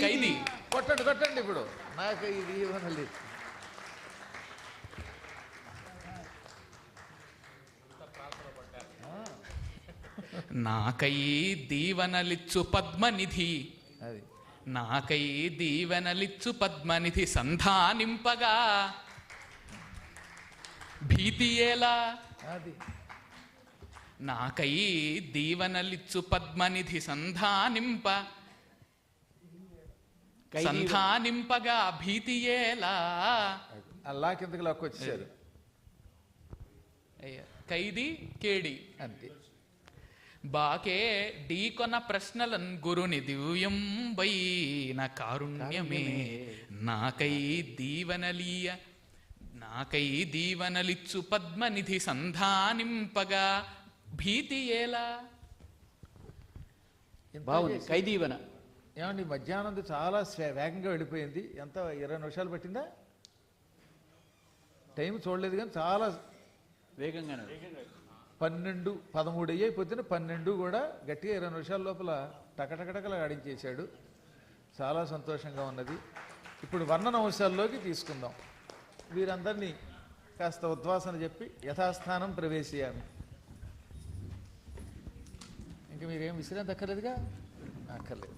ఖైదీ. కొట్టండి కొట్టండి ఇప్పుడు. నాకు ఇది ఇవ్వనలేదు నాకై దీవనలిచ్చు పద్మనిధి. అది. నాకై దీవెనలిచ్చు పద్మనిధి సంధానింపగా. భీతియేలా అది. నాకై దీవనలిచ్చు పద్మనిధి సంధానింప. సంధానింపగా భీతియేలా. అల్లా కిందకి లాక్కొచ్చారు అయ్య, ఖైదీ కేడి. అంతే. బాకే ఢీకొన ప్రశ్నలన్ గురుని దివ్యం వైన కారుణ్యమే. నాకై దీవనలీయ నాకై దీవనలిచ్చు పద్మనిధి సంధానింపగా భీతి ఏలా ఇంత బాగుంది ఖైదీవన ఏమండి మధ్యాహ్నం చాలా వేగంగా వెళ్ళిపోయింది. ఎంత ఇరవై నిమిషాలు పట్టిందా? టైం చూడలేదు కానీ చాలా వేగంగానే పన్నెండు పదమూడు అయ్యాయి. పొద్దున పన్నెండు కూడా గట్టిగా ఇరవై నిమిషాల లోపల టకటకటకలు ఆడించేశాడు. చాలా సంతోషంగా ఉన్నది. ఇప్పుడు వర్ణన అంశాల్లోకి తీసుకుందాం. వీరందరినీ కాస్త ఉద్వాసన చెప్పి యథాస్థానం ప్రవేశియామి. ఇంకా మీరేం విసిరేం దక్కర్లేదుగా అక్కర్లేదు.